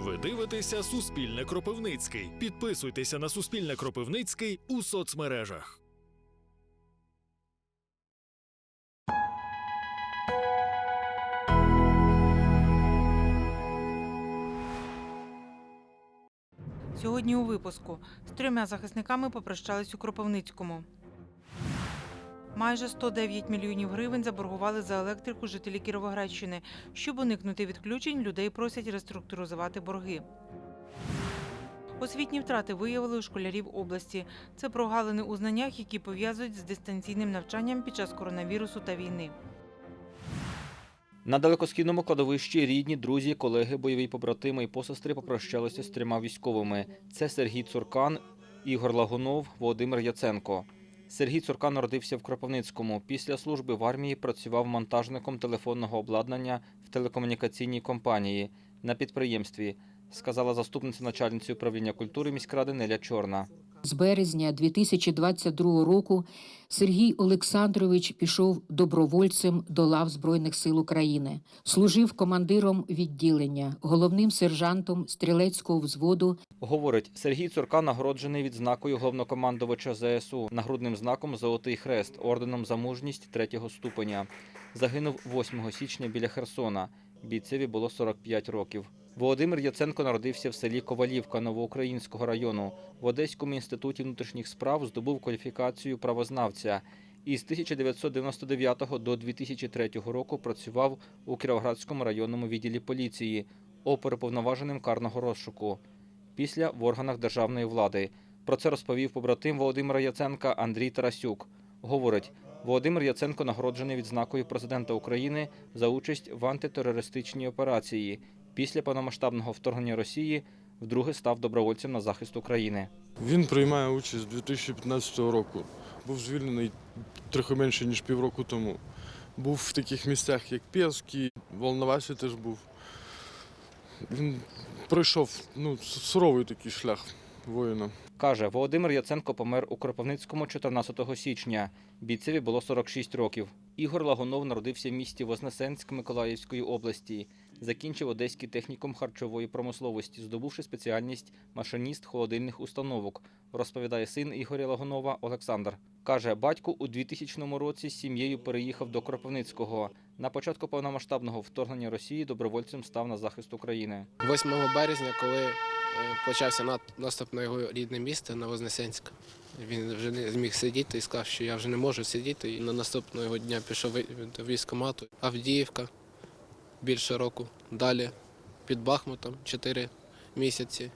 Ви дивитеся Суспільне Кропивницький. Підписуйтеся на Суспільне Кропивницький у соцмережах. Сьогодні у випуску з трьома захисниками попрощались у Кропивницькому. Майже 109 мільйонів гривень заборгували за електрику жителі Кіровоградщини. Щоб уникнути відключень, людей просять реструктуризувати борги. Освітні втрати виявили у школярів області. Це прогалини у знаннях, які пов'язують з дистанційним навчанням під час коронавірусу та війни. На далекосхідному кладовищі рідні, друзі, колеги, бойові побратими і посестри попрощалися з трьома військовими. Це Сергій Цуркан, Ігор Лагунов, Володимир Яценко. Сергій Цуркан народився в Кропивницькому. Після служби в армії працював монтажником телефонного обладнання в телекомунікаційній компанії на підприємстві, сказала заступниця начальниці управління культури міськради Неля Чорна. З березня 2022 року Сергій Олександрович пішов добровольцем до лав Збройних сил України. Служив командиром відділення, головним сержантом стрілецького взводу Говорить, Сергій Цуркан нагороджений відзнакою головнокомандувача ЗСУ, нагрудним знаком Золотий Хрест, орденом за мужність третього ступеня. Загинув 8 січня біля Херсона. Бійцеві було 45 років. Володимир Яценко народився в селі Ковалівка Новоукраїнського району. В Одеському інституті внутрішніх справ здобув кваліфікацію правознавця. Із 1999 до 2003 року працював у Кіровоградському районному відділі поліції, оперуповноваженим карного розшуку після в органах державної влади. Про це розповів побратим Володимира Яценка Андрій Тарасюк. Говорить, Володимир Яценко нагороджений відзнакою президента України за участь в антитерористичній операції. Після повномасштабного вторгнення Росії вдруге став добровольцем на захист України. Він приймає участь з 2015 року. Був звільнений трохи менше, ніж півроку тому. Був в таких місцях, як Пєвський, Волновасі теж був. Він пройшов ну, суровий такий шлях воїна. Каже, Володимир Яценко помер у Кропивницькому 14 січня. Бійцеві було 46 років. Ігор Лагунов народився в місті Вознесенськ Миколаївської області. Закінчив Одеський технікум харчової промисловості, здобувши спеціальність машиніст холодильних установок, розповідає син Ігоря Лагунова Олександр. Каже, батько у 2000 році з сім'єю переїхав до Кропивницького. На початку повномасштабного вторгнення Росії добровольцем став на захист України. 8 березня, коли почався нат- наступ на його рідне місто на Вознесенськ. Він вже не зміг сидіти і сказав, що я вже не можу сидіти. І на наступного дня пішов до військкомату. Авдіївка більше року. Далі під Бахмутом 4 місяці.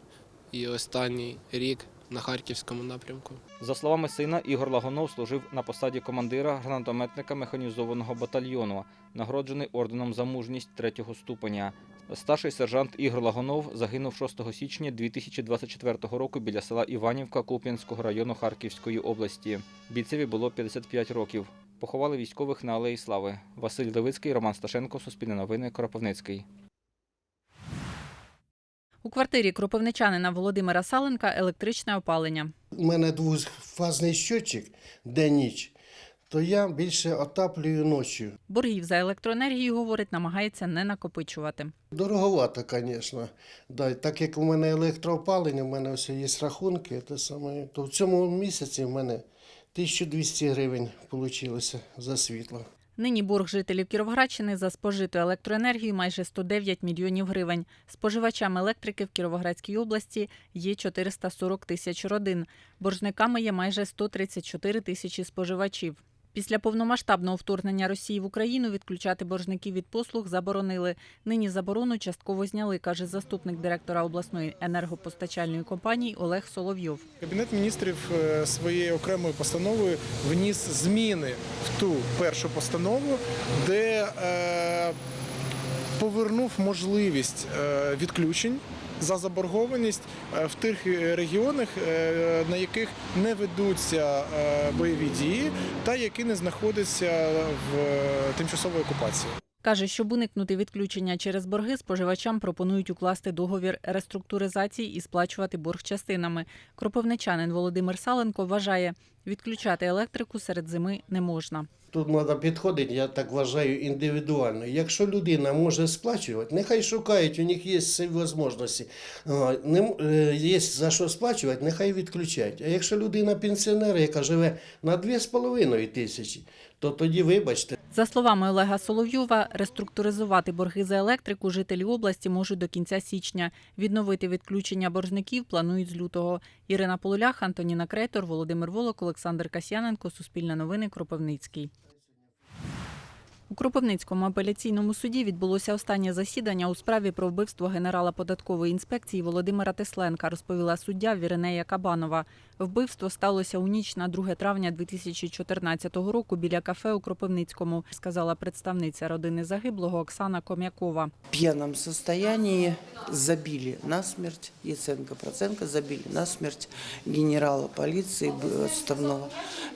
І останній рік на Харківському напрямку. За словами сина, Ігор Лагунов служив на посаді командира гранатометника механізованого батальйону, нагороджений орденом за мужність третього ступеня. Старший сержант Ігор Лагунов загинув 6 січня 2024 року біля села Іванівка Куп'янського району Харківської області. Бійцеві було 55 років. Поховали військових на Алеї Слави. Василь Левицький, Роман Сташенко, Суспільне новини, Кропивницький. У квартирі кропивничанина Володимира Саленка електричне опалення. У мене двофазний щотчик день-ніч, то я більше отаплюю ночі. Боргів за електроенергію, говорить, намагається не накопичувати. Дороговато, звісно. Да, так як у мене електроопалення, у мене все є рахунки, те саме, то в цьому місяці в мене 1200 гривень вийшло за світло. Нині борг жителів Кіровоградщини за спожиту електроенергію майже 109 мільйонів гривень. Споживачами електрики в Кіровоградській області є 440 тисяч родин. Боржниками є майже 134 тисячі споживачів. Після повномасштабного вторгнення Росії в Україну відключати боржників від послуг заборонили. Нині заборону частково зняли, каже заступник директора обласної енергопостачальної компанії Олег Соловйов. Кабінет міністрів е, своєю окремою постановою вніс зміни в ту першу постанову, де е, повернув можливість е, відключень за заборгованість е, в тих регіонах, е, на яких не ведуться е, бойові дії та які не знаходяться в е, тимчасовій окупації. Каже, щоб уникнути відключення через борги, споживачам пропонують укласти договір реструктуризації і сплачувати борг частинами. Кропивничанин Володимир Саленко вважає, Відключати електрику серед зими не можна. Тут треба підходити, я так вважаю, індивідуально. Якщо людина може сплачувати, нехай шукають, у них є всі можливості. Е, Є за що сплачувати, нехай відключають. А якщо людина пенсіонер, яка живе на 2,5 тисячі, то тоді вибачте. За словами Олега Соловйова, реструктуризувати борги за електрику жителі області можуть до кінця січня. Відновити відключення боржників планують з лютого. Ірина Полулях, Антоніна Крейтор, Володимир Волок, Олександр Касьяненко, Суспільне новини, Кропивницький. У Кропивницькому апеляційному суді відбулося останнє засідання у справі про вбивство генерала податкової інспекції Володимира Тесленка, розповіла суддя Віренея Кабанова. Вбивство сталося у ніч на 2 травня 2014 року біля кафе у Кропивницькому, сказала представниця родини загиблого Оксана Ком'якова. в пьяном состоянии забили насмерть, Яценко Проценко забили насмерть генерала полиции б- отставного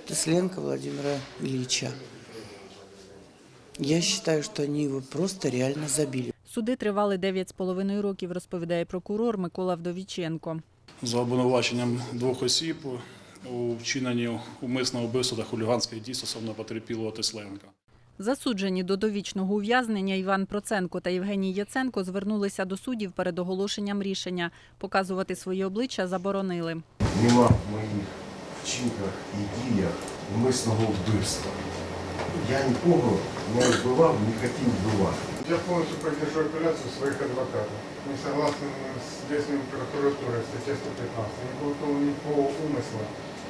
Тесленко Владимира Ильича. Я считаю, что они его просто реально забили. Суди тривали 9,5 років, розповідає прокурор Микола Вдовіченко. за обвинуваченням двох осіб у вчиненні умисного вбивства та хуліганських дій стосовно потерпілого Тесленка. Засуджені до довічного ув'язнення Іван Проценко та Євгеній Яценко звернулися до суддів перед оголошенням рішення. Показувати свої обличчя заборонили. нема в моїх вчинках і діях умисного вбивства Я нікого не вбивав, не хотів вбивати. Я повністю поддержу апелляцию своих адвокатов. Не согласен с следственной прокуратурой статье 115. Никакого, никакого умысла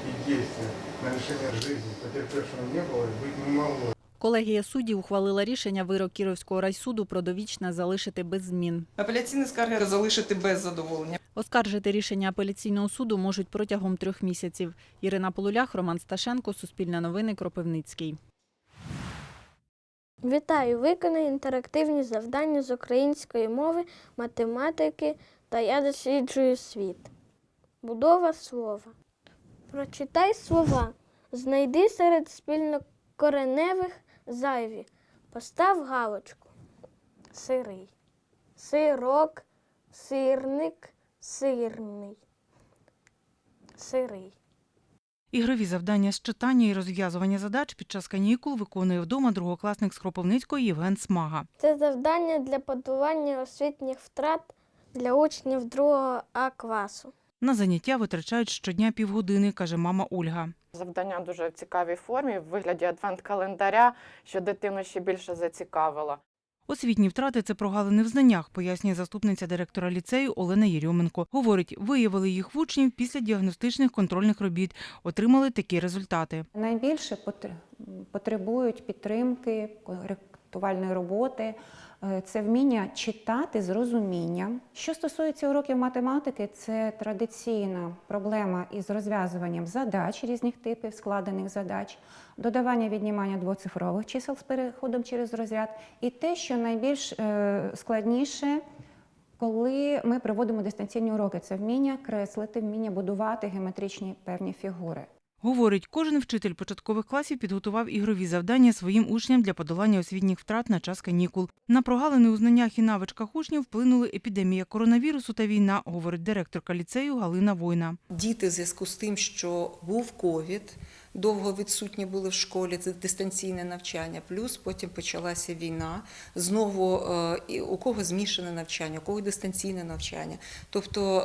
и действия на лишение жизни потерпевшего не было и быть не могло. Колегія суддів ухвалила рішення вирок Кіровського райсуду про довічне залишити без змін. Апеляційні скарги залишити без задоволення. Оскаржити рішення апеляційного суду можуть протягом трьох місяців. Ірина Полулях, Роман Сташенко, Суспільне новини, Кропивницький. Вітаю! Виконаю інтерактивні завдання з української мови, математики та я досліджую світ. Будова слова. Прочитай слова. Знайди серед спільнокореневих зайві. Постав галочку. Сирий. Сирок, сирник, сирний. Сирий. Ігрові завдання з читання і розв'язування задач під час канікул виконує вдома другокласник з Кропивницької Євген Смага. Це завдання для подолання освітніх втрат для учнів 2 А класу. На заняття витрачають щодня півгодини, каже мама Ольга. Завдання дуже в цікавій формі, в вигляді адвент-календаря, що дитину ще більше зацікавило. Освітні втрати це прогалини в знаннях, пояснює заступниця директора ліцею Олена Єрьоменко. Говорить, виявили їх в учнів після діагностичних контрольних робіт, отримали такі результати. Найбільше потр- потребують підтримки, коректувальної роботи. Е, Це вміння читати з розумінням. Що стосується уроків математики, це традиційна проблема із розв'язуванням задач різних типів, складених задач, додавання віднімання двоцифрових чисел з переходом через розряд. І те, що найбільш е, складніше, коли ми проводимо дистанційні уроки, це вміння креслити, вміння будувати геометричні певні фігури. Говорить, кожен вчитель початкових класів підготував ігрові завдання своїм учням для подолання освітніх втрат на час канікул. На прогалини у знаннях і навичках учнів вплинули епідемія коронавірусу та війна, говорить директорка ліцею Галина Война. Діти в зв'язку з тим, що був ковід, довго відсутні були в школі, це дистанційне навчання, плюс потім почалася війна. Знову е, у кого змішане навчання, у кого дистанційне навчання. Тобто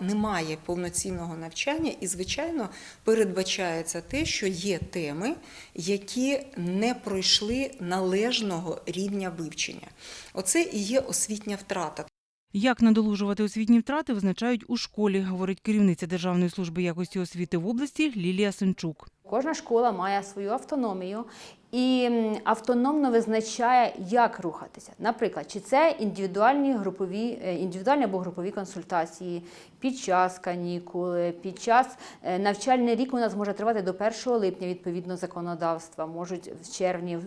е, немає повноцінного навчання, і, звичайно, передбачається те, що є теми, які не пройшли належного рівня вивчення. Оце і є освітня втрата. Як надолужувати освітні втрати, визначають у школі, говорить керівниця Державної служби якості освіти в області Лілія Сенчук. Кожна школа має свою автономію і автономно визначає, як рухатися. Наприклад, чи це індивідуальні групові, е, індивідуальні або групові консультації під час канікул, під час е, навчальний рік у нас може тривати до 1 липня відповідно законодавства. Можуть в червні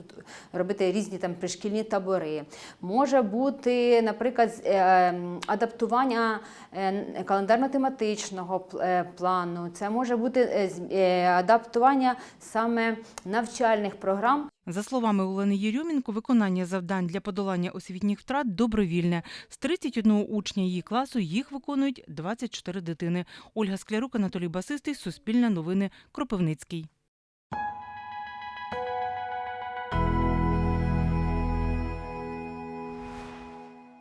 робити різні там пришкільні табори. Може бути, наприклад, е, адаптування календарно-тематичного плану. Це може бути е, е, саме навчальних програм. За словами Олени Єрюмінко, виконання завдань для подолання освітніх втрат добровільне. З 31 учня її класу їх виконують 24 дитини. Ольга Склярук, Анатолій Басистий, Суспільне новини, Кропивницький.